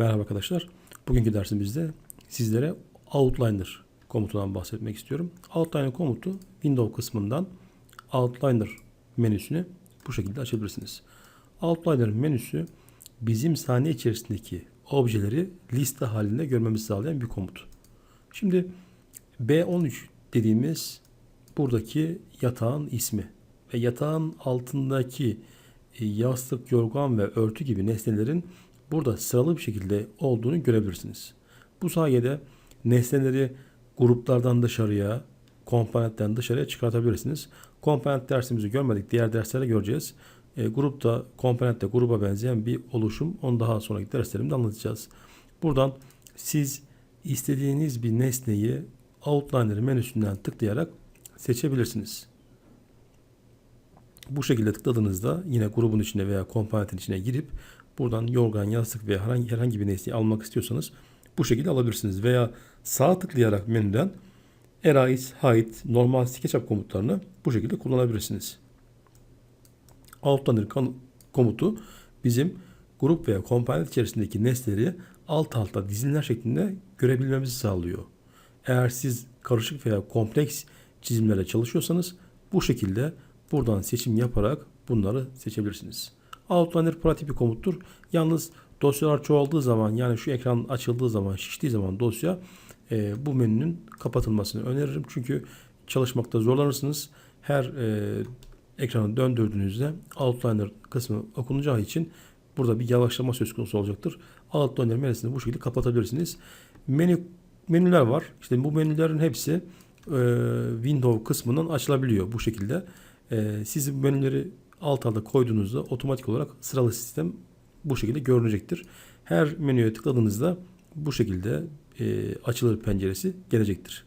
Merhaba arkadaşlar. Bugünkü dersimizde sizlere Outliner komutundan bahsetmek istiyorum. Outliner komutu Windows kısmından Outliner menüsünü bu şekilde açabilirsiniz. Outliner menüsü bizim sahne içerisindeki objeleri liste halinde görmemizi sağlayan bir komut. Şimdi B13 dediğimiz buradaki yatağın ismi ve yatağın altındaki e, yastık, yorgan ve örtü gibi nesnelerin burada sıralı bir şekilde olduğunu görebilirsiniz. Bu sayede nesneleri gruplardan dışarıya, komponentten dışarıya çıkartabilirsiniz. Komponent dersimizi görmedik. Diğer derslerde göreceğiz. E, grupta, komponentte gruba benzeyen bir oluşum. Onu daha sonraki derslerimde anlatacağız. Buradan siz istediğiniz bir nesneyi Outliner menüsünden tıklayarak seçebilirsiniz. Bu şekilde tıkladığınızda yine grubun içine veya komponentin içine girip buradan yorgan, yastık veya herhangi, herhangi bir nesneyi almak istiyorsanız bu şekilde alabilirsiniz. Veya sağ tıklayarak menüden Erase, Hide, normal SketchUp komutlarını bu şekilde kullanabilirsiniz. Outliner kan- komutu bizim grup veya komponent içerisindeki nesneleri alt alta dizilimler şeklinde görebilmemizi sağlıyor. Eğer siz karışık veya kompleks çizimlerle çalışıyorsanız bu şekilde buradan seçim yaparak bunları seçebilirsiniz. Outliner pratik bir komuttur. Yalnız dosyalar çoğaldığı zaman yani şu ekran açıldığı zaman şiştiği zaman dosya e, bu menünün kapatılmasını öneririm. Çünkü çalışmakta zorlanırsınız. Her e, ekranı döndürdüğünüzde Outliner kısmı okunacağı için burada bir yavaşlama söz konusu olacaktır. Outliner menüsünü bu şekilde kapatabilirsiniz. Menü menüler var. İşte bu menülerin hepsi e, Windows kısmından açılabiliyor bu şekilde. E, siz bu menüleri alt alta koyduğunuzda otomatik olarak sıralı sistem bu şekilde görünecektir. Her menüye tıkladığınızda bu şekilde e, açılır penceresi gelecektir.